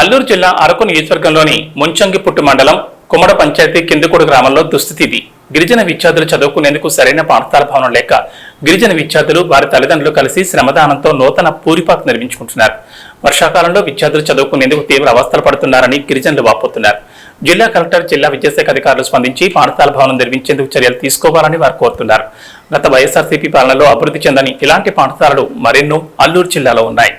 అల్లూరు జిల్లా అరకు నియోజకవర్గంలోని ముంచంగిపుట్టు మండలం కుమ్మడ పంచాయతీ కిందకూడు గ్రామంలో దుస్థితి ఇది. గిరిజన విద్యార్థులు చదువుకునేందుకు సరైన పాఠశాల భవనం లేక గిరిజన విద్యార్థులు వారి తల్లిదండ్రులు కలిసి శ్రమదానంతో నూతన పూరిపాకు నిర్మించుకుంటున్నారు. వర్షాకాలంలో విద్యార్థులు చదువుకునేందుకు తీవ్ర అవస్థలు పడుతున్నారని గిరిజనులు వాపోతున్నారు. జిల్లా కలెక్టర్ జిల్లా విద్యాశాఖ అధికారులు స్పందించి పాఠశాల భవనం నిర్మించేందుకు చర్యలు తీసుకోవాలని వారు కోరుతున్నారు. గత వైఎస్ఆర్సీపీ పాలనలో అభివృద్ధి చెందని ఇలాంటి పాఠశాలలు మరెన్నో అల్లూరు జిల్లాలో ఉన్నాయి.